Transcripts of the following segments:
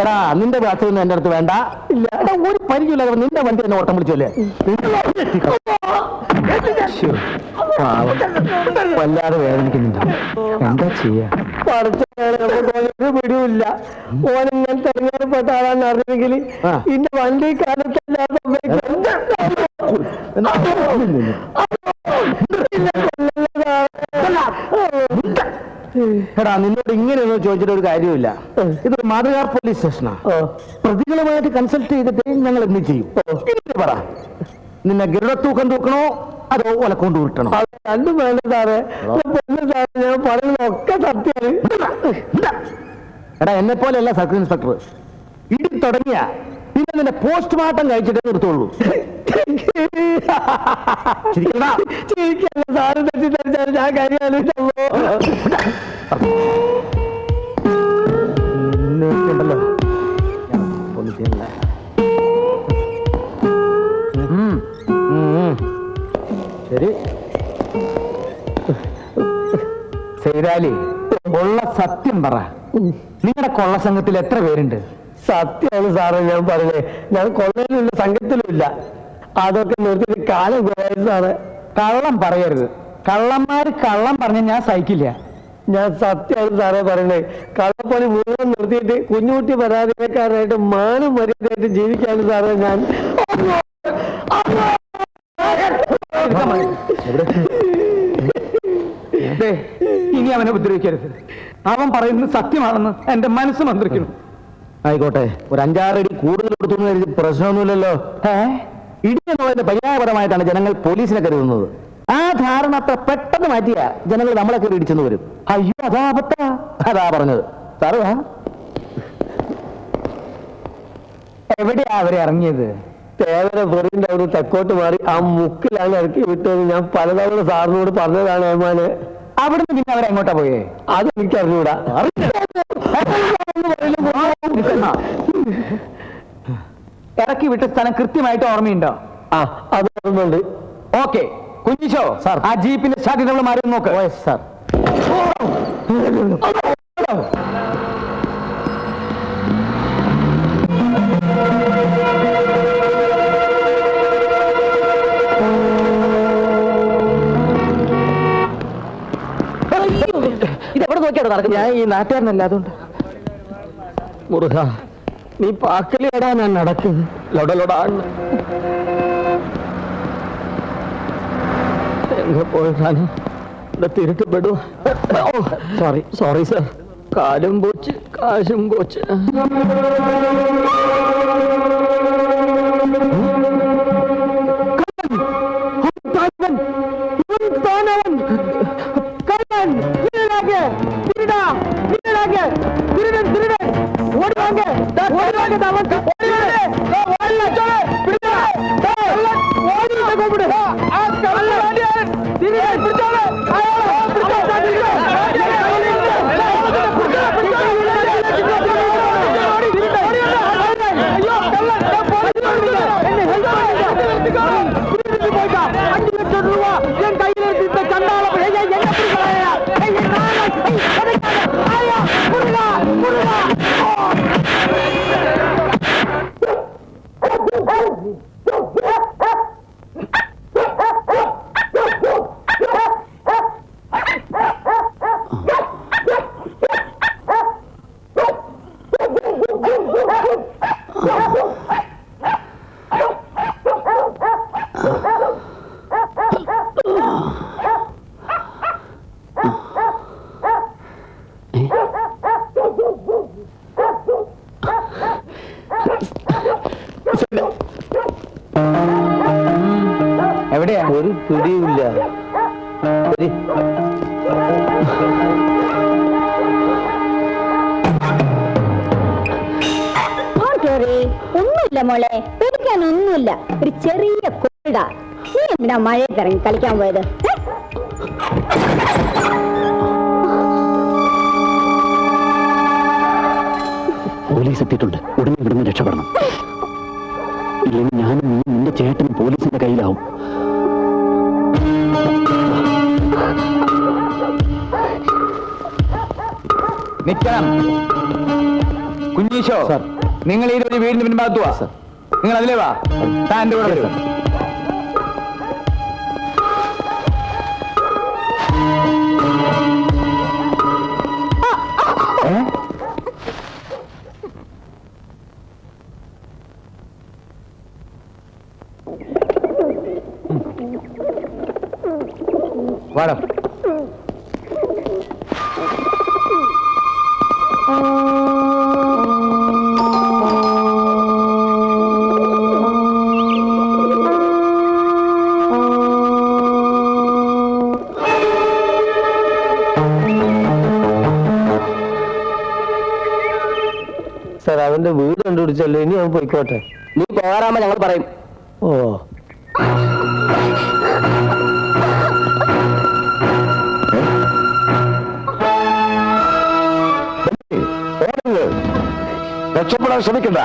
എടാ നിന്റെ ബാത്റൂം എന്റെ അടുത്ത് വേണ്ട. എടാ, ഒരു പരിചയമില്ലാതെ നിന്റെ വണ്ടി തന്നെ ഓട്ടം വിളിച്ചല്ലേ വല്ലാതെ വേദനിക്കുന്നുണ്ട്. എന്താ ചെയ്യാ? പിടിയില്ല ഓനെങ്ങനെ തെരഞ്ഞെടുപ്പെട്ട ആളാന്ന് അറിഞ്ഞെങ്കിൽ. ഇന്റെ വണ്ടി കാലത്തല്ലാതെ എടാ നിന്നോട് ഇങ്ങനെയൊന്നും ചോദിച്ചിട്ട് ഒരു കാര്യമില്ല ഇത് മാതൃകാ പോലീസ് സ്റ്റേഷനാ. പ്രതികളുമായിട്ട് കൺസൾട്ട് ചെയ്തിട്ട് ഞങ്ങൾ എന്ത് ചെയ്യും. പറ. നിന്നെ ഗരുഡത്തൂക്കം തൂക്കണോ? അതോ ഒലക്കൊണ്ട് ഉരുട്ടണോ? രണ്ടും വേണ്ട സാറേ. ഞാൻ പറയുന്നതൊക്കെ സത്യം എടാ എന്നെ പോലെയല്ല സർക്കിൾ ഇൻസ്പെക്ടർ. ഇടി തുടങ്ങിയ പിന്നെ നിന്നെ പോസ്റ്റ്മോർട്ടം കഴിച്ചിട്ടേ നിർത്തുള്ളൂ. ഞാൻ. ശരി. സൈതാലി ഉള്ള സത്യം പറ. നിങ്ങളുടെ കൊള്ള സംഘത്തിൽ എത്ര പേരുണ്ട്? സത്യമാണ് സാറേ ഞാൻ പറഞ്ഞത് ഞാൻ കൊള്ളയിലുള്ള സംഘത്തിലുമില്ല അതൊക്കെ നിർത്തി കാലം സാറേ കള്ളം പറയരുത്. കള്ളന്മാർ കള്ളം പറഞ്ഞ ഞാൻ സഹിക്കില്ല. ഞാൻ സത്യമാണ് സാറേ പറയണേ. കള്ളപ്പണി മുഴുവൻ നിർത്തിയിട്ട് കുഞ്ഞുകുട്ടി പരാതിക്കാരായിട്ട് മാനം മര്യാദയായിട്ട് ജീവിക്കാണ് സാറേ ഞാൻ. ഇനി അവനെ ഉപദ്രവിക്കരുത്. അവൻ പറയുന്നത് സത്യമാണെന്ന് എന്റെ മനസ്സ് മന്ത്രിക്കുന്നു. ആയിക്കോട്ടെ. ഒരു അഞ്ചാറടി കൂടുതൽ കൊടുത്തു കരുതി പ്രശ്നമൊന്നുമില്ലല്ലോ. ഇടി എന്നുള്ളതിന്റെ പര്യായപരമായിട്ടാണ് ജനങ്ങൾ പോലീസിനെ കരുതുന്നത്. ആ ധാരണ അത്ര പെട്ടെന്ന് മാറ്റിയ ജനങ്ങൾ നമ്മളെ കയറി ഇടിച്ചെന്ന് വരും. അയ്യോ അതാ അബദ്ധ. അതാ പറഞ്ഞത്. സാറ്. എവിടെയാ അവരെ ഇറങ്ങിയത്? തേവര വെറിന്റെ അവിടെ തെക്കോട്ട് മാറി ആ മുക്കിലാണ് ഇറക്കി വിട്ടതെന്ന് ഞാൻ പലതവണ സാറിനോട് പറഞ്ഞതാണ് ഏമാന്. അവിടുന്ന് പിന്നെ അവരെങ്ങോട്ടാ പോയേ? അത് എനിക്ക് അറിഞ്ഞൂടാ. ഇറക്കി വിട്ട സ്ഥലം കൃത്യമായിട്ട് ഓർമ്മയുണ്ടോ? ആ അത് ഓർമ്മയുണ്ട്. ഓക്കെ. കുഞ്ഞിശോ സാർ. ആ ജീപ്പിന്റെ സാധ്യത നമ്മൾ മാറി നോക്ക്. സാർ. ഇതെവിടെ നോക്കിയാണ് നടക്കുന്നത്? ഞാൻ ഈ നാട്ടുകാരനല്ല അതുകൊണ്ട്. മുറുക. നീ പാക്കലിടാ ഞാൻ നടക്കും ലൊടലൊടാണ് എങ്ങനെ പോയതാണ് ഇവിടെ തിരുത്തപ്പെടും. സോറി സോറി സർ കാലും പോച്ച് കാശും പോച്ച്. എവിടെയാ ഒരു പിടിയില്ല ഒന്നുമില്ല മോളെ. പേടിക്കാൻ ഒന്നുമില്ല ഒരു ചെറിയ കുട നീ എന്തിനാ മഴയത്ത് ഇറങ്ങി കളിക്കാൻ പോയത്? പോലീസ് എത്തിയിട്ടുണ്ട്. ഉടനെ ഇവിടുന്ന് രക്ഷപ്പെടണം. ഇല്ലെങ്കിൽ ഞാനും നീ നിന്റെ ചേട്ടനും പോലീസിന്റെ കയ്യിലാവും. നിക്കണം കുഞ്ഞീശോ നിങ്ങൾ ഈ ഒരു വീടിന് പിൻഭാഗത്ത് വാ നിങ്ങൾ അതിലേ വാ. താൻ എന്റെ കൂടെ thank ഏ? സാർ അവന്റെ വീട് കണ്ടുപിടിച്ചല്ലോ? ഇനി അവൻ പോയിക്കോട്ടെ. നീ പോകാറാകുമ്പോ ഞങ്ങൾ പറയും. ഓ. രക്ഷപ്പെടാൻ ശ്രമിക്കണ്ട.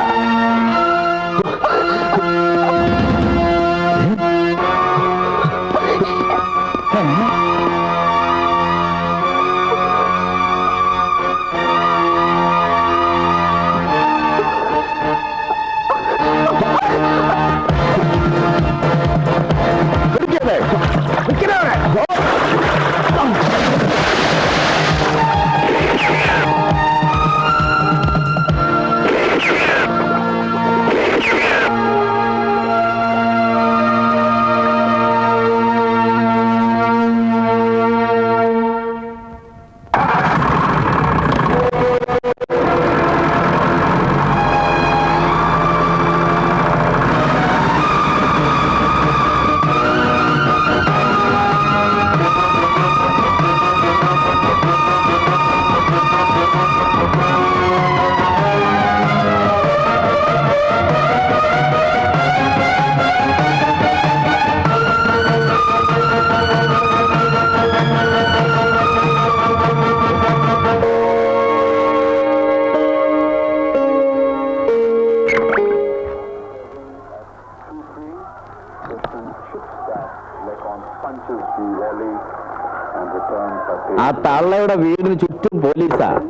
തള്ളയുടെ വീടിന് ചുറ്റും പോലീസാ.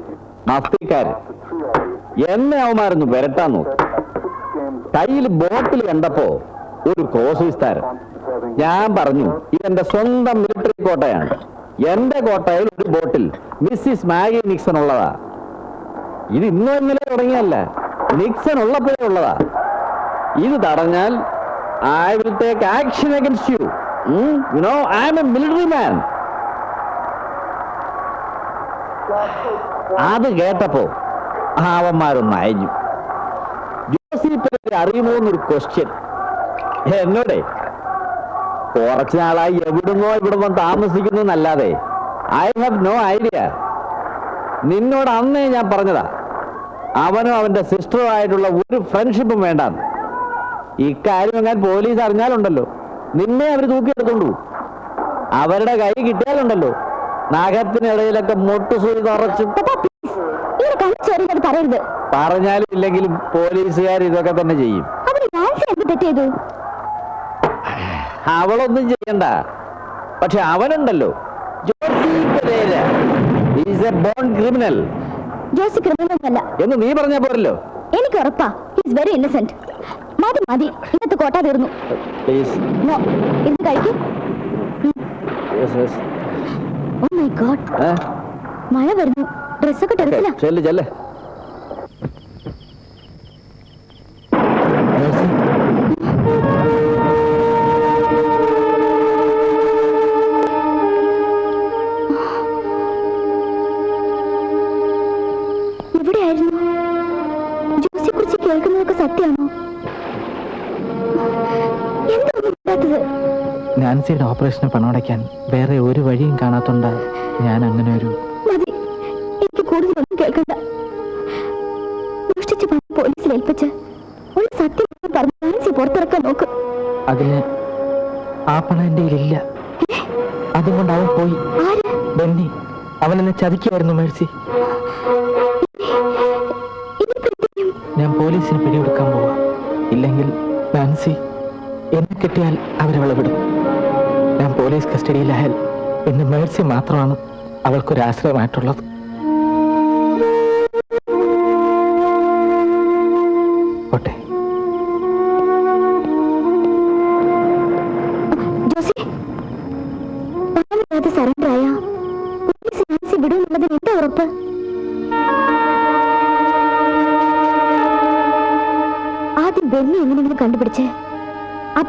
നസ്തിക്കാർ എന്നെ അവന്മാരൊന്ന് വരട്ടാൻ നോക്കി. കയ്യിൽ ബോട്ടിൽ കണ്ടപ്പോ ഒരു ക്രോസ് ഞാൻ പറഞ്ഞു ഇതെന്റെ സ്വന്തം മിലിറ്ററി കോട്ടയാണ്. എന്റെ കോട്ടയിൽ ഒരു ബോട്ടിൽ മിസ്സിസ് മാഗി നിക്സൺ ഉള്ളതാ. ഇത് ഇന്നോ ഇന്നലെ തുടങ്ങിയല്ല നിക്സൺ ഉള്ളപ്പോഴേ ഉള്ളതാ. ഇത് തടഞ്ഞാൽ I will take action against you you know I'm a military man അത് കേട്ടപ്പോ അവന്മാരൊന്ന് അയഞ്ഞു ജോസിപ്പനെ അറിയുമോ എന്നൊരു ക്വസ്റ്റ്യൻ എന്നോടെ കുറച്ചു നാളായി എവിടുന്നോ ഇവിടുന്നോ താമസിക്കുന്നു എന്നല്ലാതെ ഐ ഹാവ് നോ ഐഡിയ നിന്നോട് അന്നേ ഞാൻ പറഞ്ഞതാ. അവനും അവന്റെ സിസ്റ്ററും ആയിട്ടുള്ള ഒരു ഫ്രണ്ട്ഷിപ്പും വേണ്ടാന്ന്. ഇക്കാര്യം എങ്ങനെ പോലീസ് അറിഞ്ഞാലുണ്ടല്ലോ. നിന്നെ അവർ തൂക്കിയെടുത്തോണ്ടു. അവരുടെ കൈ കിട്ടിയാലുണ്ടല്ലോ. നഖത്തിനിടയിലൊക്കെ മുട്ടുസൂരി തറച്ചു കളിച്ചേറിയത് പറയരുത്. പറഞ്ഞാലും ഇല്ലെങ്കിലും പോലീസുകാർ ഇതൊക്കെ തന്നെ ചെയ്യും. അവളൊന്നും ചെയ്യണ്ട. പക്ഷെ അവനുണ്ടല്ലോ. Josy Pereira. Is a born criminal Josy criminal എന്ന് നീ പറഞ്ഞ പോരല്ലോ. എനിക്ക് ഉറപ്പാ. ഹിസ് വെരി ഇന്നസെന്റ് മതി മതി. ഇന്നത്തെ കോട്ട തീർന്നു. പ്ലീസ് നോ ഇരുന്ന് കഴിക്കും. ഓ മൈ ഗോഡ് മഴ വരുന്നു. ഡ്രസ്സൊക്കെ ചെല്ല് ചെല്ല്. നാൻസിയുടെ ഓപ്പറേഷന് പണമടയ്ക്കാൻ വേറെ ഒരു വഴിയും കാണാത്തോണ്ട് ഞാൻ അങ്ങനെ ഒരു മതി. എനിക്ക് കൂടുതലൊന്നും കേൾക്കണ്ട. മോഷ്ടിച്ച് പണം പോലീസിൽ ഏൽപ്പിച്ച് ഒരു സത്യം പറഞ്ഞ് പുറത്തിറക്കാൻ നോക്ക്. അതിന് ആ പണം എന്റെ കയ്യിലില്ല. അതുകൊണ്ട് അവൻ പോയി ബെന്നി. അവൻ എന്നെ ചതിക്കുമായിരുന്നു മേഴ്സി? ഞാൻ പോലീസിന് പിടികൊടുക്കാൻ പോവാ. ഇല്ലെങ്കിൽ നാൻസി എന്നെ കിട്ടിയാൽ അവരവളെ വിടും. ഞാൻ പോലീസ് കസ്റ്റഡിയിലായാൽ ഇന്ന് മേഴ്സി മാത്രമാണ് അവൾക്കൊരു ആശ്രയമായിട്ടുള്ളത്. പോട്ടെ. കണ്ടുപിടിച്ചേ.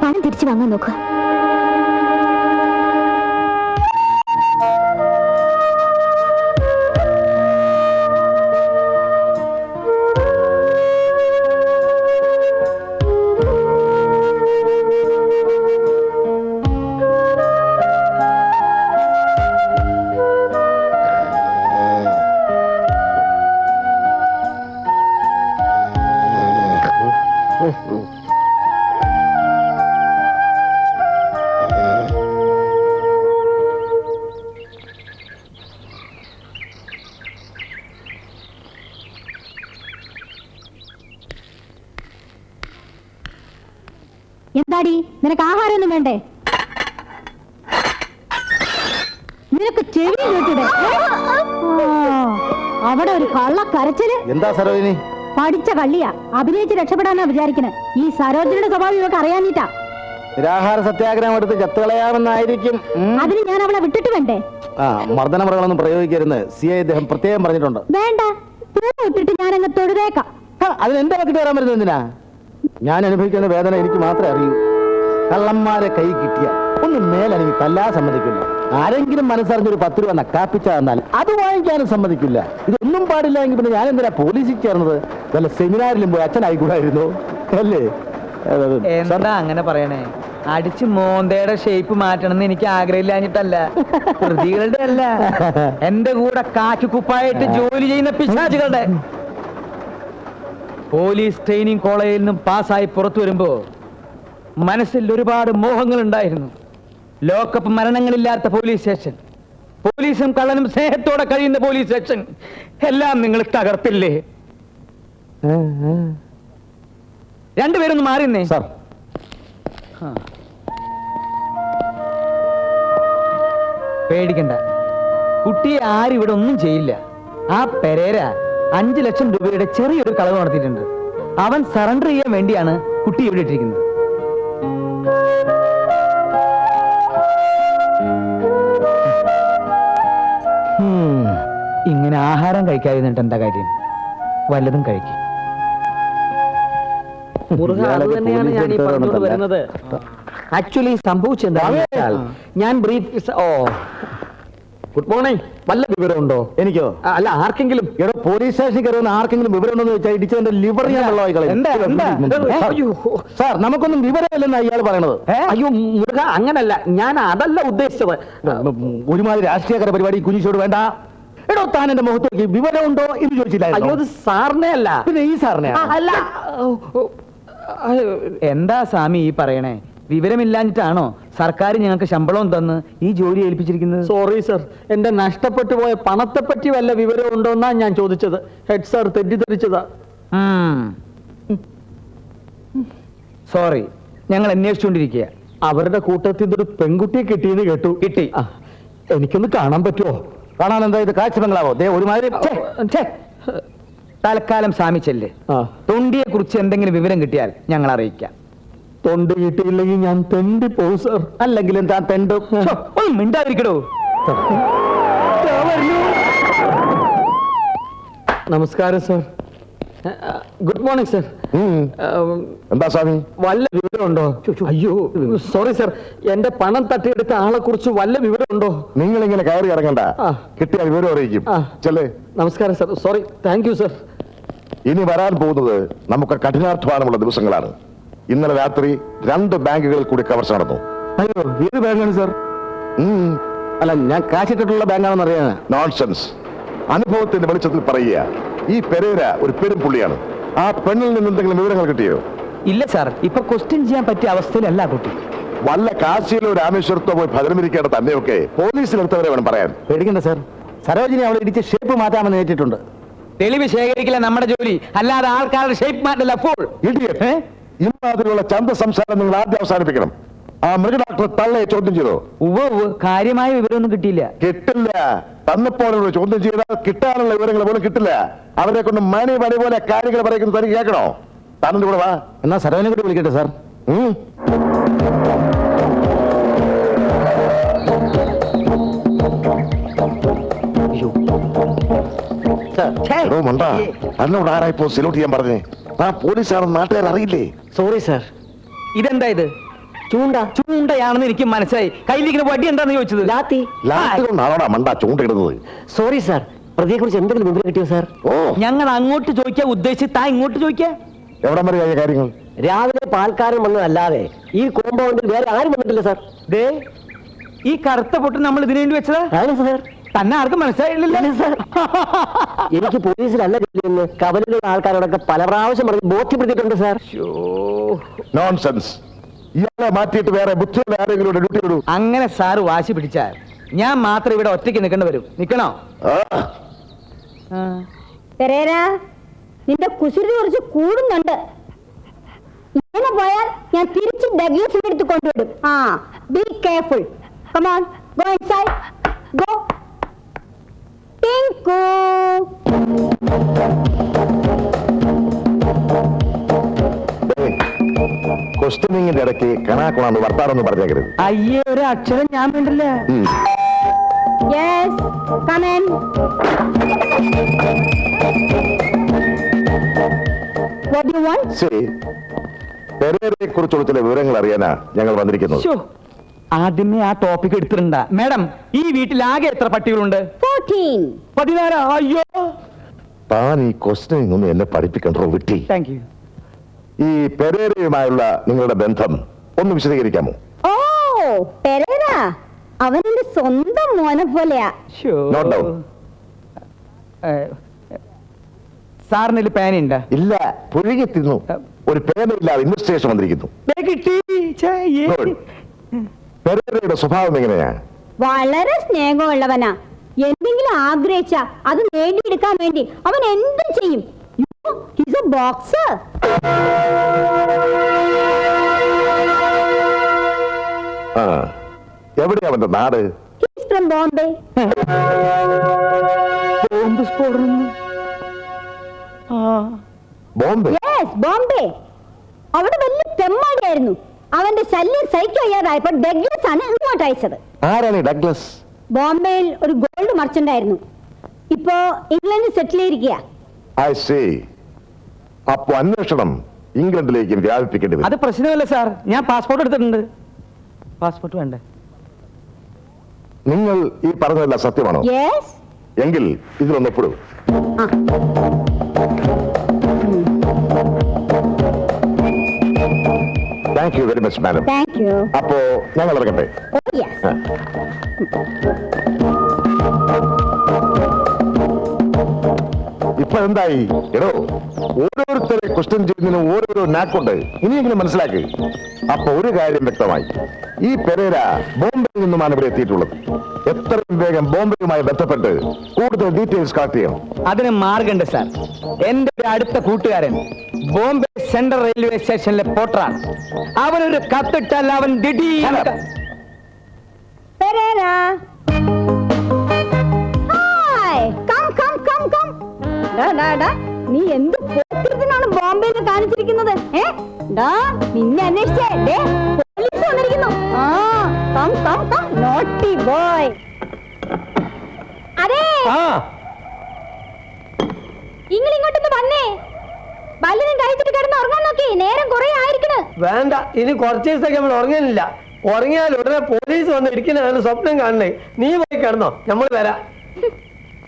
പണം തിരിച്ചു വാങ്ങാൻ നോക്കുക. നിനക്ക് ആഹാരമൊന്നും വേണ്ടേ? നിനക്ക് ചെവി കേട്ടിടെ അവിടെ ഒരു കള്ള കരച്ചിൽ. എന്താ സരോജിനി? പഠിച്ച കള്ളിയാ. അഭിനയിച്ച് രക്ഷപ്പെടാനാ വിചാരിക്കണേ. ഈ സരോജിനിയുടെ സ്വഭാവം ഇവക്ക് അറിയാനിട്ടാ നിരാഹാര സത്യാഗ്രഹം എടുത്ത് ചത്തുകളയാമെന്നായിരിക്കും അതിന് ഞാൻ അവളെ വിട്ടിട്ട് വേണ്ടേ? ആ മർദ്ദന മൃഗങ്ങളൊന്നും പ്രയോഗിക്കരുത്. സി ഐ ഇദ്ദേഹം പ്രത്യേകം പറഞ്ഞിട്ടുണ്ട്. വേണ്ട. പൂ ഇട്ടിട്ട് ഞാൻ അങ്ങ് തൊഴുതേക്കാം അതിന് എന്റെ പക്കത്ത് വരാൻ വരുന്നത് എന്തിനാ? ഞാൻ അനുഭവിക്കുന്ന വേദന എനിക്ക് മാത്രമേ അറിയൂ. കള്ളന്മാരെ കൈ കിട്ടിയ ഒന്ന് മേലനങ്ങി തല്ലാ സമ്മതിക്കില്ല. ആരെങ്കിലും മനസ്സറിഞ്ഞൊരു പത്ത് രൂപ നക്കാപ്പിച്ച തന്നാൽ അത് വാങ്ങിക്കാനും സമ്മതിക്കില്ല. ഇതൊന്നും പാടില്ല എങ്കിൽ പിന്നെ ഞാൻ എന്തിനാ പോലീസിൽ ചേർന്നത്? വല്ല സെമിനാറിലും പോയി അച്ഛനായിക്കൂടായിരുന്നു? അല്ലേ? എന്താ അങ്ങനെ പറയണേ? അടിച്ച് മോന്തയുടെ ഷേപ്പ് മാറ്റണം എന്ന് എനിക്ക് ആഗ്രഹമില്ലാഞ്ഞിട്ടല്ല. പ്രതികളുടെ അല്ല. എന്റെ കൂടെ കാറ്റുകുപ്പായിട്ട് ജോലി ചെയ്യുന്ന പിശാചുകളുടെ. പോലീസ് ട്രെയിനിങ് കോളേജിൽ നിന്നും പാസ്സായി പുറത്തു വരുമ്പോ മനസ്സിൽ ഒരുപാട് മോഹങ്ങൾ ഉണ്ടായിരുന്നു ലോക്കപ്പ് മരണങ്ങളില്ലാത്ത പോലീസ് സ്റ്റേഷൻ. പോലീസും കള്ളനും സ്നേഹത്തോടെ കഴിയുന്ന പോലീസ് സ്റ്റേഷൻ. എല്ലാം നിങ്ങൾ തകർത്തില്ലേ? ഏ. രണ്ടുപേരൊന്ന് മാറിന്നേ. സാർ. പേടിക്കണ്ട. കുട്ടിയെ ആരും ഇവിടെ ഒന്നും ചെയ്യില്ല. ആ പെരേര അഞ്ചു ലക്ഷം രൂപയുടെ ചെറിയൊരു കളവ് നടത്തിയിട്ടുണ്ട്. അവൻ സറണ്ടർ ചെയ്യാൻ വേണ്ടിയാണ് കുട്ടി ഇവിടെ ഇട്ടിരിക്കുന്നത്. ഇങ്ങനെ ആഹാരം കഴിക്കാതിരുന്നിട്ട് എന്താ കാര്യം? വല്ലതും കഴിക്കും. ആക്ച്വലി സംഭവിച്ചെന്താ ഞാൻ ബ്രീഫ് ഓ. ഗുഡ് മോർണിംഗ് വല്ല വിവരമുണ്ടോ? എനിക്കോ? അല്ല ആർക്കെങ്കിലും എടോ പോലീസ് സ്റ്റേഷനിൽ കയറുന്ന ആർക്കെങ്കിലും വിവരമുണ്ടെന്ന് വെച്ചാൽ ഇടിച്ചതിന്റെ ലിവർ ഞാൻ വെള്ളമായി കളയും. സാർ നമുക്കൊന്നും വിവരമില്ലെന്ന് അയാൾ പറയണത്. അയ്യോ മുരുക അങ്ങനല്ല. ഞാൻ അതല്ല ഉദ്ദേശിച്ചത്. ഒരുമാതിരി രാഷ്ട്രീയകര പരിപാടി കുഞ്ഞിച്ചോട് വേണ്ട. എടോ താൻ എന്റെ മുഖത്ത് നോക്കി വിവരമുണ്ടോ എന്ന് അയ്യോ ചോദിച്ചില്ലായിരുന്നു ഇത് സാറിനെ അല്ല. പിന്നെ ഈ സാറിനെ ആ, അല്ല. ഓ, ഓ, ആ, എന്താ സ്വാമി ഈ പറയണേ? വിവരമില്ലാഞ്ഞിട്ടാണോ സർക്കാർ ഞങ്ങൾക്ക് ശമ്പളവും തന്ന് ഈ ജോലി ഏൽപ്പിച്ചിരിക്കുന്നത്? സോറി സർ എന്റെ നഷ്ടപ്പെട്ടു പോയ പണത്തെ പറ്റി വല്ല വിവരം ഉണ്ടോന്നാ ഞാൻ ചോദിച്ചത്. Head sir തെറ്റിദ്ധരിച്ചതാ. സോറി ഞങ്ങൾ അന്വേഷിച്ചുകൊണ്ടിരിക്കുക അവരുടെ കൂട്ടത്തിൽ ഒരു പെൺകുട്ടിയെ കിട്ടിയെന്ന് കേട്ടു. കിട്ടി. ആ, എനിക്കൊന്ന് കാണാൻ പറ്റുമോ കാണാൻ എന്താ ഇത് കാഴ്ച ബംഗ്ലാവോ? ദേ ഒരുമാതിരി. തൽക്കാലം സാമിച്ചല്ലേ ചെല്ല്. തൊണ്ടിയെ കുറിച്ച് എന്തെങ്കിലും വിവരം കിട്ടിയാൽ ഞങ്ങൾ അറിയിക്കാം. തൊണ്ട് കിട്ടിയില്ലെങ്കിൽ ഞാൻ തെണ്ടി പോകും സർ അല്ലെങ്കിലും താൻ തെണ്ടും. ഒന്ന് മിണ്ടാതിരിക്കടോ. നമസ്കാരം സർ ഗുഡ് മോർണിംഗ് സർ. എന്താ സ്വാമി? വല്ല വിവരമുണ്ടോ? അയ്യോ. സോറി സർ എന്റെ പണം തട്ടിയെടുത്ത ആളെ കുറിച്ച് വല്ല വിവരമുണ്ടോ? നിങ്ങൾ ഇങ്ങനെ കയറി ഇറങ്ങണ്ട. കിട്ടിയ വിവരം അറിയിക്കും. നമസ്കാരം sir sorry thank you sir ഇനി വരാൻ പോകുന്നത് നമുക്ക് കഠിനാധ്വാനമുള്ള ദിവസങ്ങളാണ്. ഇന്നലെ രാത്രി രണ്ട് ബാങ്കുകളിൽ കൂടി കവർച്ച നടന്നു. അയ്യോ ഏത് ബാങ്കാണ് സർ അല്ല ഞാൻ കാശിട്ടിട്ടുള്ള ബാങ്കാണെന്ന് അറിയാനാ നോൺസെൻസ് അനുഭവത്തിന്റെ വെളിച്ചത്തിൽ പറയുക. ഈ പെരേര ഒരു പെരും പുള്ളിയാണ്. ആ പെണ്ണിൽ നിന്ന് എന്തെങ്കിലും വിവരങ്ങൾ കിട്ടിയോ? ഇല്ല സാർ. ഇപ്പൊ ക്വസ്റ്റ്യൻ ചെയ്യാൻ പറ്റിയ അവസ്ഥയിലല്ല കുട്ടി. വല്ല കാശിയിലോ രാമേശ്വരത്തോ പോയി ഭദ്രമിരിക്കേണ്ട തന്നെയൊക്കെ പോലീസിലെടുത്തവരെ വേണം പറയാൻ. പേടിക്കണ്ട സാർ. സരോജിനി അവളെ ഇടിച്ച് ഷേപ്പ് മാറ്റാമെന്ന് ഏറ്റിട്ടുണ്ട് തെളിവ് ശേഖരിക്കില്ല നമ്മുടെ ജോലി. അല്ലാതെ ആൾക്കാരുടെ ഷേപ്പ് മാറ്റില്ല ഫുൾ ഇടിയറ്റ് ഇമാതിരിയുള്ള ചന്ത സംസാരം നിങ്ങൾ ആദ്യം അവസാനിപ്പിക്കണം. ആ മൃഗ ഡോക്ടർ തള്ളയെ ചോദ്യം ചെയ്തോ? ഉവ്വ് ഉവ്വ്. കാര്യമായ വിവരമൊന്നും കിട്ടിയില്ല. കിട്ടില്ല. തന്നെപ്പോലുള്ള ചോദ്യം ചെയ്താൽ കിട്ടാനുള്ള വിവരങ്ങൾ പോലും കിട്ടില്ല. അവരെ കൊണ്ട് മണി മണി പോലെ കാര്യങ്ങൾ പറയുന്നത് തനിക്ക് കേൾക്കണോ? താനെന്റെ കൂടെ വാ. എന്നാ സരവനെ കൂടി വിളിക്കട്ടെ സാർ. തന്നോട് ആരായിപ്പോ സെലൂട്ട് ചെയ്യാൻ പറഞ്ഞേ? താൻ പോലീസാണെന്ന് നാട്ടുകാർ അറിയില്ലേ സോറി സാർ ഇതെന്താ ഇത്? ചൂണ്ട. ചൂണ്ടയാണെന്ന് എനിക്ക് മനസ്സിലായി. കയ്യിലിരിക്കുന്ന വടി എന്താന്ന് ചോദിച്ചത്? ലാത്തി. ലാത്തി കൊണ്ടാണോടാ മണ്ട ചൂണ്ടിടുന്നത് സോറി സാർ പ്രതിയെ കുറിച്ച് എന്തെങ്കിലും വിവരം കിട്ടിയോ സാർ ഓ. ഞങ്ങൾ അങ്ങോട്ട് ചോദിക്കാൻ ഉദ്ദേശിച്ച് താ ഇങ്ങോട്ട് ചോദിക്കാ. എവിടെ വരെ ആയ കാര്യങ്ങൾ? രാവിലെ പാൽക്കാരൻ വന്നതല്ലാതെ ഈ കോമ്പൗണ്ടിൽ വേറെ ആരും വന്നിട്ടില്ല സാർ ദേ ഈ കറുത്ത പൊട്ട് നമ്മൾ ഇതിനു വേണ്ടി വെച്ചതാ? ആണ് സാർ തന്നെ ആർക്കും മനസ്സിലായില്ല സാർ എനിക്ക് പോലീസിലല്ല കവലിലുള്ള ആൾക്കാരോടൊക്കെ പല പ്രാവശ്യം പറഞ്ഞ് ബോധ്യപ്പെടുത്തിയിട്ടുണ്ട് സാർ നോൺസെൻസ് ഇയാളെ മാറ്റിയിട്ട് വേറെ ബുദ്ധിയുള്ള ആരെങ്കിലും ഡ്യൂട്ടി വിടൂ അങ്ങനെ സാറ് വാശി പിടിച്ചാൽ ഞാൻ മാത്രം ഇവിടെ ഒറ്റയ്ക്ക് നിൽക്കേണ്ടി വരും. നിൽക്കണോ? പെരേര നിന്റെ കുസൃതി കുറച്ച് കൂടുന്നുണ്ട്. ഇങ്ങനെ പോയാൽ ഞാൻ തിരിച്ച് ഡഗ്ലസിന്റെ അടുത്ത് കൊണ്ടുവിടും. ആ be careful come on go inside go Tinku ക്വസ്റ്റ്യനിങ്ങിന്റെ ഇടയ്ക്ക് കണാക്കുണാന്ന് വർത്താനൊന്നും പറഞ്ഞേക്കരുത്. അയ്യേ ഒരു അക്ഷരം ഞാൻ വേണ്ടില്ല ഉം. Yes come on what you want ശരി പെരേരയെ കുറിച്ചുള്ള ചില വിവരങ്ങൾ അറിയാനാ ഞങ്ങൾ വന്നിരിക്കുന്നത്. ശ്ശോ, ആദ്യമേ ആ ടോപ്പിക് എടുത്തിട്ടുണ്ട മാഡം ഈ വീട്ടിൽ ആകെ എത്ര പട്ടികളുണ്ട്? 14 പതിനാറ്? അയ്യോ. താൻ ഈ ക്വസ്റ്റ്യനിങ് ഒന്നും എന്നെ പഠിപ്പിക്കണ്ടോ വിട്ടി. താങ്ക് യു ഈ പെരേരയുമായുള്ള നിങ്ങളുടെ ബന്ധം ഒന്ന് വിശദീകരിക്കാമോ? ഓ പെരേര. അവൻ എന്റെ സ്വന്തം മോനെ പോലെയാ. Not down. സാറിന് പേനുണ്ട ഇല്ല പുഴുകി തിന്നു. ഒരു പേനയില്ലാതെ ഇൻവെസ്റ്റിഗേഷൻ വന്നിരിക്കുന്നു. പെരേരയുടെ സ്വഭാവം എങ്ങനെയാ? വളരെ സ്നേഹമുള്ളവനാ. എന്തെങ്കിലും ആഗ്രഹിച്ച അത് നേടിയെടുക്കാൻ വേണ്ടി അവൻ എന്തും ചെയ്യും. ബോക്സർ ആ എവിടെയാ അവന്റെ നാട്? ഫ്രം ബോംബെ ബോംബ് സ്ഫോടനം ആ. ബോംബെ യെസ് ബോംബെ അവിടെ വലിയ തെമ്മാടിയായിരുന്നു. അവന്റെ ശല്യം സഹിക്കാൻ വയ്യാതായപ്പോൾ ഡഗ്ലസ് ആണ് ഇങ്ങോട്ട് അയച്ചത്. ആരാണ് ഈ ഡഗ്ലസ്? ബോംബെയിൽ ഒരു ഗോൾഡ് മർച്ചന്റ് ആയിരുന്നു. ഇപ്പോ ഇംഗ്ലണ്ടിൽ സെറ്റിൽ ചെയ്തിരിക്കുക ഐ സീ അപ്പൊ അന്വേഷണം ഇംഗ്ലണ്ടിലേക്ക് വ്യാപിപ്പിക്കേണ്ടി അത് വരും പ്രശ്നമല്ല സാർ. ഞാൻ പാസ്പോർട്ട് എടുത്തിട്ടുണ്ട്. പാസ്പോർട്ട് വേണ്ടേ? നിങ്ങൾ ഈ പറഞ്ഞതെല്ലാം സത്യമാണോ? എങ്കിൽ ഇതിലൊന്ന് ഒപ്പിടൂ thank you very much madam thank you അപ്പോ ഞങ്ങൾ ഇറങ്ങട്ടെ. യെസ് ആ. ഇപ്പൊ എന്തായി? എടോ ഓരോരുത്തരെ ക്വസ്റ്റ്യൻ ചെയ്യുന്നതിന് ഓരോരോ നാക്കുണ്ട് ഇനിയെങ്കിലും മനസ്സിലാക്കി. അപ്പൊ ഒരു കാര്യം വ്യക്തമായി. ഈ പെരേര ബോംബെയിൽ നിന്നുമാണ് ഇവിടെ എത്തിയിട്ടുള്ളത്. എത്രയും വേഗം ബോംബെയുമായി ബന്ധപ്പെട്ട് കൂടുതൽ ഡീറ്റെയിൽസ് കളക്ട് ചെയ്യണം. അതിന് മാർഗമുണ്ട് സാർ എന്റെ ഒരു അടുത്ത കൂട്ടുകാരൻ ബോംബെ സെൻട്രൽ റെയിൽവേ സ്റ്റേഷനിലെ പോട്ടറാണ്. അവനൊരു കത്തിട്ടാൽ അവൻ ദിടീ പെരേര. നീ എന്ത് പോത്തിരുത്തിനാണ് ബോംബെയിൽ കാണിച്ചിരിക്കുന്നത്? ഏ? ഡാ നിന്നെ അന്വേഷിച്ചേ. ദേ പോലീസ് വന്നിരിക്കുന്നു. ആ come come come naughty boy അതെ. നിങ്ങൾ ഇങ്ങോട്ടൊന്ന് വന്നേ. ബല്ലിനും കഴിച്ചിട്ട് കിടന്ന് ഉറങ്ങാൻ നോക്കി. നേരം കുറെ ആയിരിക്കണ്. വേണ്ട ഇനി കുറച്ച് ദിവസത്തേക്ക് നമ്മൾ ഉറങ്ങുന്നില്ല. ഉറങ്ങിയാൽ ഉടനെ പോലീസ് വന്ന് ഇരിക്കുന്നതാണ് സ്വപ്നം കാണണേ. നീ പോയി കിടന്നോ. നമ്മൾ വരാം.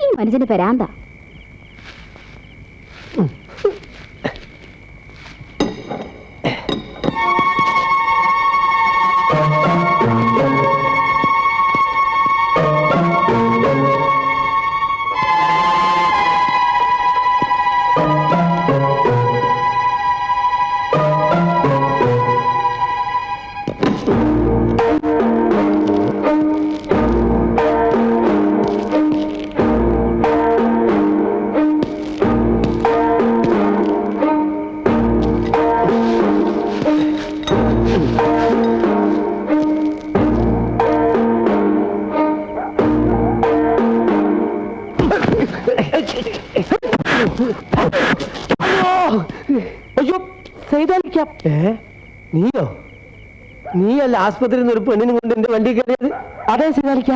ഈ മനുഷ്യന്റെ പെരാന്താ. ആസ്പത്രിയിൽ നിന്ന് ഒരു പെണ്ണിനും കൊണ്ട് എന്റെ വണ്ടി കയറിയത്. അതേ സീതാലിക്ക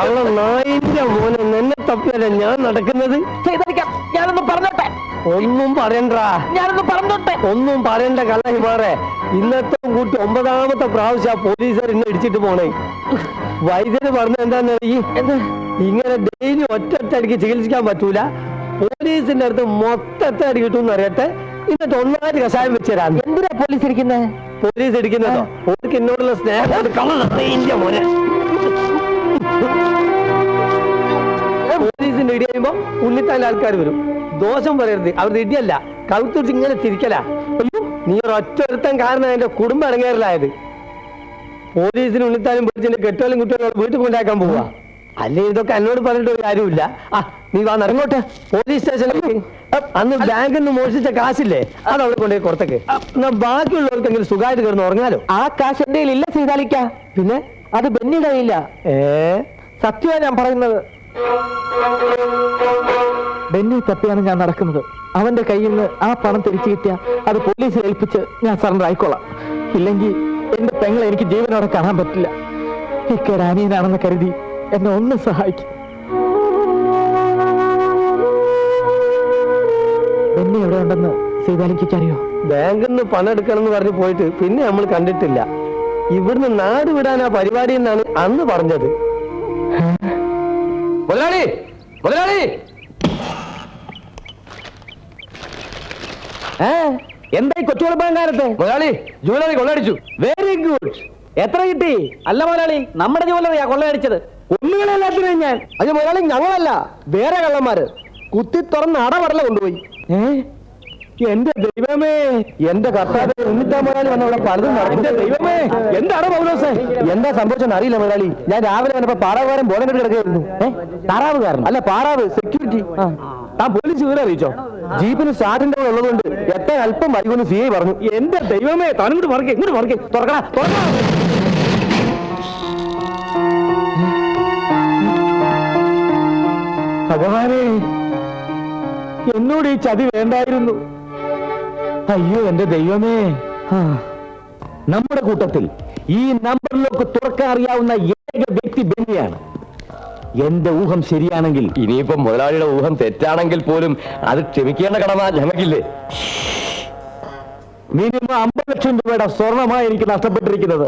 അവളെ നായിന്റെ മോനെ എന്നെ തപ്പിയല്ല ഞാൻ നടക്കുന്നത്. ഞാനൊന്നും ഞാനൊന്ന് പറഞ്ഞോട്ടെ? ഒന്നും പറയണ്ടാ. ഞാനൊന്നും പറഞ്ഞോട്ടെ? ഒന്നും പറയണ്ട കലഹി ഹിമാറെ ഇന്നത്തെ കൂട്ടി ഒമ്പതാമത്തെ പ്രാവശ്യം പോലീസുകാർ ഇന്ന് ഇടിച്ചിട്ട് പോണേ. വൈദ്യര് പറഞ്ഞ എന്താന്ന് ഈ ഇങ്ങനെ ഡെയിലി ഒറ്റയ്ക്ക് ചികിത്സിക്കാൻ പറ്റൂല. പോലീസിന്റെ അടുത്ത് മൊത്തത്തെ അടി കിട്ടും അറിയട്ടെ. എന്നിട്ട് ഒന്നാമത് കഷായം വെച്ചു തരാം. എന്തിനാ പോലീസ് ഇരിക്കുന്നത് പോലീസ് ഇടിക്കുന്നതോ? ഓർക്ക് എന്നോടുള്ള സ്നേഹം നായിന്റെ മോനെ. പോലീസിന്റെ ഇടി കഴിയുമ്പോ ഉണ്ണിത്താൻ ആൾക്കാർ വരും. ദോഷം പറയരുത്. അവരുടെ ഇടിയല്ല. കഴുത്തുടിച്ച് ഇങ്ങനെ തിരിക്കലാ നീ ഒരൊറ്റ ഒരുത്തൻ കാരണം എന്റെ കുടുംബം ഇറങ്ങേറിലായത് പോലീസിന് ഉണ്ണിത്താനും പിടിച്ചിന്റെ കെട്ടോലും കുട്ടികളും വീട്ടിൽ കൊണ്ടാക്കാൻ പോവാ. അല്ലേ ഇതൊക്കെ എന്നോട് പറഞ്ഞിട്ട് ഒരു കാര്യമില്ല. ആ നീ വാ ഇറങ്ങോട്ട്. പോലീസ് സ്റ്റേഷനിലേക്ക് അന്ന് ബാങ്കിൽ നിന്ന് മോഷിച്ച കാശില്ലേ അത് അവിടെ കൊണ്ടുപോയി കൊടുത്തേക്ക് എന്നാ ബാക്കിയുള്ളവർക്കെങ്കിലും സുഖമായിട്ട് കിടന്ന് ഉറങ്ങാലോ? ആ കാശ് എന്റെ ഇല്ല സീതാലിക്ക പിന്നെ? അത് ബെന്നിയുടെ കയ്യില്ല ഏ? സത്യമാ ഞാൻ പറയുന്നത്. ബെന്നി തപ്പിയാണ് ഞാൻ നടക്കുന്നത്. അവന്റെ കയ്യിൽ നിന്ന് ആ പണം തിരിച്ചു കിട്ടിയ അത് പോലീസിൽ ഏൽപ്പിച്ച് ഞാൻ സറണ്ടർ ആയിക്കോളാം. ഇല്ലെങ്കിൽ എന്റെ പെങ്ങളെ എനിക്ക് ജീവനോടെ കാണാൻ പറ്റില്ല. ഇക്കയുടെ അനിയനാണെന്ന് കരുതി എന്നെ ഒന്ന് സഹായിക്കും. എവിടെ ഉണ്ടെന്ന് സീതാലിക്ക് അറിയോ ബാങ്കിൽ നിന്ന് പണം എടുക്കണം എന്ന് പറഞ്ഞ് പോയിട്ട് പിന്നെ നമ്മൾ കണ്ടിട്ടില്ല. ഇവിടുന്ന് നാട് വിടാനാ പരിപാടി എന്നാണ് അന്ന് പറഞ്ഞത്. മുതലാളി മുതലാളി! എന്തായി കൊച്ചുകുളപ്പങ്കാലത്ത് മുതലാളി ജൂലറി കൊള്ളടിച്ചു വെരി ഗുഡ് എത്ര കിട്ടി? അല്ല മുതലാളി നമ്മുടെ ജൂലറിയാ കൊള്ളയടിച്ചത്. ഒന്നുകളെല്ലാത്തിനും ഞാൻ. അത് മുതലാളി ഞങ്ങളല്ല വേറെ കള്ളന്മാര്. കുത്തി തുറന്ന് അടവടല കൊണ്ടുപോയി. ഏ? എന്റെ ദൈവമേ എന്റെ കർത്താവ് ഉണ്ണിത്താൻ മുതലാളി വന്നവിടെ പലതും നടന്നു. ദൈവമേ. എന്താണ് പൗലോസേ? എന്താ സംഭവിച്ചെന്ന് അറിയില്ല മുതലാളി. ഞാൻ രാവിലെ വന്നപ്പോ പാറാവുകാരൻ ബോധം കെട്ടി കിടക്കുകയായിരുന്നു. ഏ? താറാവുകാരൻ അല്ല പാറാവ് സെക്യൂരിറ്റി താൻ പോലീസ് വിവരം അറിയിച്ചോ? ജീപ്പിന് സ്റ്റാർട്ടിന്റെ കൂടെ ഉള്ളതുകൊണ്ട് എത്ര അല്പം വൈകുമെന്ന് സി ഐ പറഞ്ഞു. എന്റെ ദൈവമേ താനിങ്ങോട്ട് മറക്കേ ഇങ്ങോട്ട് മറക്കേ തുറക്കണ തുറക്കണ ഭഗവാനെ എന്നോട് ഈ ചതി വേണ്ടായിരുന്നു. അയ്യോ എന്റെ ദൈവമേ. നമ്മുടെ കൂട്ടത്തിൽ ഈ നമ്പറിലേക്ക് തുറക്കാൻ അറിയാവുന്ന ഏക വ്യക്തി ബെന്നിയാണ്. എന്റെ ഊഹം ശരിയാണെങ്കിൽ ഇനിയിപ്പം മുതലാളിയുടെ ഊഹം തെറ്റാണെങ്കിൽ പോലും അത് ക്ഷമിക്കേണ്ട കടമ ഞങ്ങൾക്കില്ലേ മിനിമം അമ്പത് ലക്ഷം രൂപയുടെ സ്വർണമായി എനിക്ക് നഷ്ടപ്പെട്ടിരിക്കുന്നത്.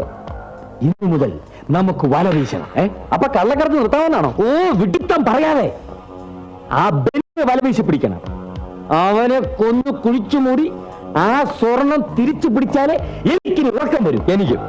ഇന്നു മുതൽ നമുക്ക് വല വീശണം ഏ? അപ്പൊ കള്ളക്കടത്ത് നിർത്താവുന്നതാണോ? ഓ വിഡിത്തം പറയാതെ. ആ ബെല്ല് വലവീശി പിടിക്കണം അവനെ കൊന്നു കുഴിച്ചു മൂടി ആ സ്വർണം തിരിച്ചു പിടിച്ചാലേ എനിക്കിനി ഉറക്കം വരും. എനിക്കും.